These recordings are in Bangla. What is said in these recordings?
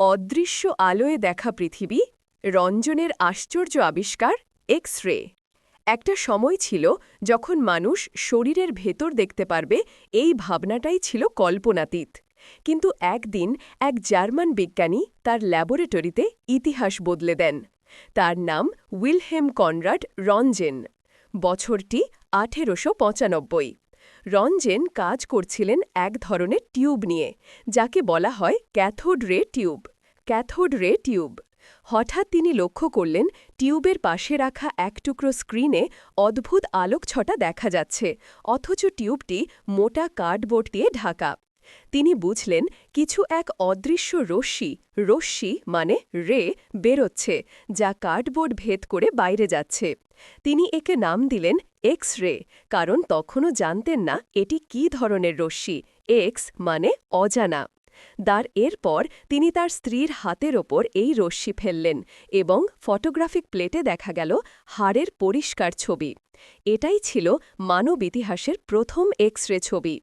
অদৃশ্য আলোয় দেখা পৃথিবী, রঞ্জনের আশ্চর্য আবিষ্কার এক্স রে একটা সময় ছিল যখন মানুষ শরীরের ভেতর দেখতে পারবে এই ভাবনাটাই ছিল কল্পনাতীত। কিন্তু একদিন এক জার্মান বিজ্ঞানী তার ল্যাবরেটরিতে ইতিহাস বদলে দেন। তার নাম উইলহেম কনরাড রঞ্জেন। বছরটি আঠেরোশো পঁচানব্বই। রঞ্জেন কাজ করছিলেন এক ধরনের টিউব নিয়ে, যাকে বলা হয় cathode ray tube. Cathode ray tube. হঠাৎ তিনি লক্ষ্য করলেন, টিউবের পাশে রাখা এক টুকরো স্ক্রিনে অদ্ভুত আলোকছটা দেখা যাচ্ছে, অথচ টিউবটি মোটা কার্ডবোর্ড দিয়ে ঢাকা। তিনি বুঝলেন কিছু এক অদৃশ্য রশ্মি রশ্মি মানে রে বেরোচ্ছে, যা কার্ডবোর্ড ভেদ করে বাইরে যাচ্ছে। তিনি একে নাম দিলেন এক্স রে কারণ তখনও জানতেন না এটি কী ধরনের রশ্মি, এক্স মানে অজানা। দার এরপর তিনি তার স্ত্রীর হাতের ওপর এই রশ্মি ফেললেন এবং ফটোগ্রাফিক প্লেটে দেখা গেল হাড়ের পরিষ্কার ছবি। এটাই ছিল মানব ইতিহাসের প্রথম এক্স রে ছবি।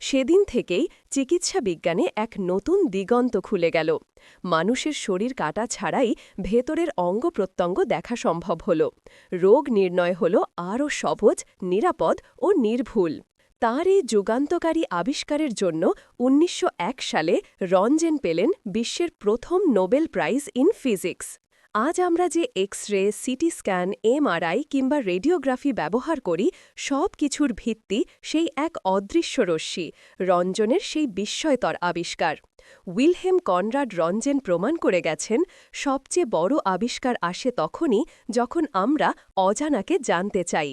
সেদিন থেকেই চিকিৎসা বিজ্ঞানে এক নতুন দিগন্ত খুলে গেল। মানুষের শরীর কাটা ছাড়াই ভেতরের অঙ্গ প্রত্যঙ্গ দেখা সম্ভব হল। রোগ নির্ণয় হল আরও সহজ নিরাপদ ও নির্ভুল। তার এই যুগান্তকারী আবিষ্কারের জন্য উনিশশো এক সালে রঞ্জেন পেলেন বিশ্বের প্রথম নোবেল প্রাইজ ইন ফিজিক্স। আজ আমরা যে X ray CT scan, MRI কিংবা রেডিওগ্রাফি ব্যবহার করি, সব কিছুর ভিত্তি সেই এক অদৃশ্য রশ্মি, রঞ্জনের সেই বিস্ময়তর আবিষ্কার। উইলহেম কনরাড রঞ্জেন প্রমাণ করে গেছেন, সবচেয়ে বড় আবিষ্কার আসে তখনই যখন আমরা অজানাকে জানতে চাই।